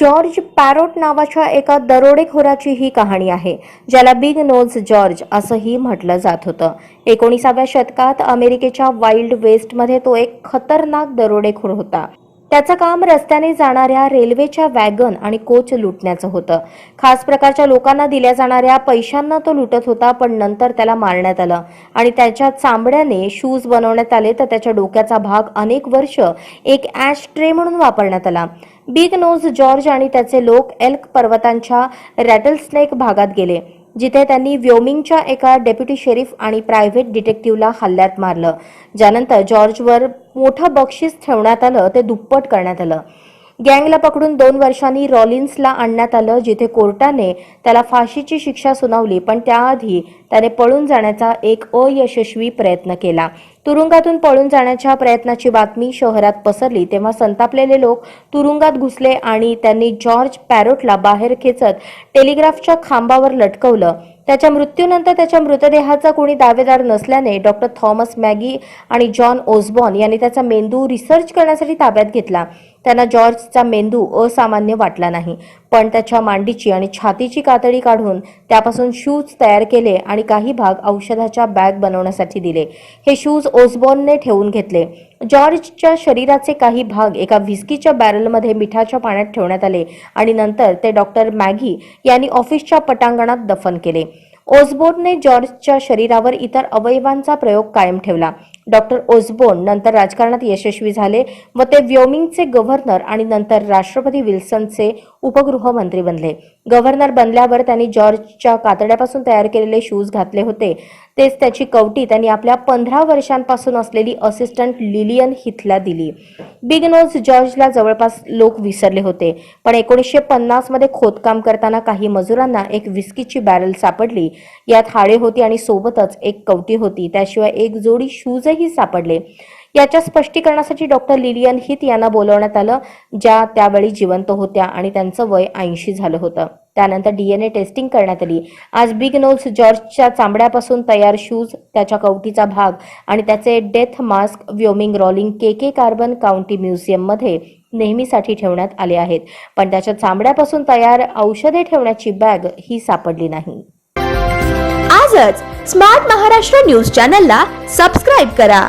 George parrot नावाच्या एका दरोडेखोराची ही कहाणी आहे ज्याला बिग नोज जॉर्ज असंही म्हटलं जात होतं. एकोणीसाव्या शतकात अमेरिकेच्या वाईल्ड वेस्टमध्ये तो एक खतरनाक दरोडेखोर होता. त्याचं काम रस्त्याने जाणाऱ्या रेल्वेच्या वॅगन आणि कोच लुटण्याचं होतं. खास प्रकारच्या लोकांना दिल्या जाणाऱ्या पैशांना तो लुटत होता पण नंतर त्याला मारण्यात आलं आणि त्याच्या चांबड्याने शूज बनवण्यात आले तर त्याच्या डोक्याचा भाग अनेक वर्ष एक ॲश ट्रे म्हणून वापरण्यात आला. बिग नोज जॉर्ज आणि त्याचे लोक एल्क पर्वतांच्या रॅटलस्नेक भागात गेले. जिथे त्यांनी व्योमिंगच्या एका डेप्युटी शेरीफ आणि प्रायव्हेट डिटेक्टिव्हला हल्ल्यात मारलं. ज्यानंतर जॉर्जवर मोठं बक्षीस ठेवण्यात आलं ते दुप्पट करण्यात आलं. गँगला पकडून दोन वर्षांनी रॉलिन्सला आणण्यात आलं जिथे कोर्टाने त्याला फाशीची शिक्षा सुनावली पण त्याआधी त्याने पळून जाण्याचा एक अयशस्वी प्रयत्न केला. तुरुंगातून पळून जाण्याच्या प्रयत्नाची बातमी शहरात पसरली तेव्हा संतापलेले लोक तुरुंगात घुसले आणि त्यांनी जॉर्ज पॅरोटला बाहेर खेचत टेलिग्राफच्या खांबावर लटकवलं. त्याच्या मृत्यूनंतर त्याच्या मृतदेहाचा कोणी दावेदार नसल्याने डॉक्टर थॉमस मॅगी आणि जॉन ओसबॉन यांनी त्याचा मेंदू रिसर्च करण्यासाठी ताब्यात घेतला. त्यांना जॉर्जचा मेंदू असामान्य वाटला नाही. पण त्याच्या मांडीची आणि छातीची कातडी काढून त्यापासून शूज तयार केले आणि काही भाग औषधाच्या बॅग बनवण्यासाठी दिले. हे शूज ओसबॉनने ठेवून घेतले. जॉर्जच्या शरीराचे काही भाग एका व्हिस्कीच्या बॅरलमध्ये मिठाच्या पाण्यात ठेवण्यात आले आणि नंतर ते डॉक्टर मॅगी यांनी ऑफिसच्या पटांगणात दफन केले. ओसबोर्नने जॉर्जच्या शरीरावर इतर अवयवांचा प्रयोग कायम ठेवला. डॉक्टर ओसबोर्न नंतर राजकारणात यशस्वी झाले व ते व्योमिंगचे गव्हर्नर आणि नंतर राष्ट्रपती विल्सनचे उपगृहमंत्री बनले. गव्हर्नर बनल्यावर त्यांनी जॉर्जच्या कातड्यापासून तयार केलेले शूज घातले होते. तेच त्याची कवटी त्यांनी आपल्या पंधरा वर्षांपासून असलेली असिस्टंट लिलियन हिथला दिली. बिग नोज जॉर्जला जवळपास लोक विसरले होते पण एकोणीसशे पन्नासमध्ये खोदकाम करताना काही मजुरांना एक विस्कीची बॅरल सापडली. यात हाडे होती आणि सोबतच एक कवटी होती. त्याशिवाय एक जोडी शूजही सापडले. याच्या स्पष्टीकरणासाठी डॉक्टर लिलियन हित यांना बोलवण्यात आलं ज्या त्यावेळी जिवंत होत्या आणि त्यांचं वय ऐंशी झालं होतं. त्यानंतर डीएनए टेस्टिंग करण्यात आली. आज बिग नोल्स जॉर्जच्या चांबड्यापासून तयार शूज त्याच्या कवटीचा भाग आणि त्याचे डेथ मास्क व्योमिंग रॉलिंग के के कार्बन काउंटी म्युझियममध्ये नेहमीसाठी ठेवण्यात आले आहेत. पण त्याच्या चांबड्यापासून तयार औषधे ठेवण्याची बॅग ही सापडली नाही. आजच स्मार्ट महाराष्ट्र न्यूज चॅनलला सबस्क्राईब करा.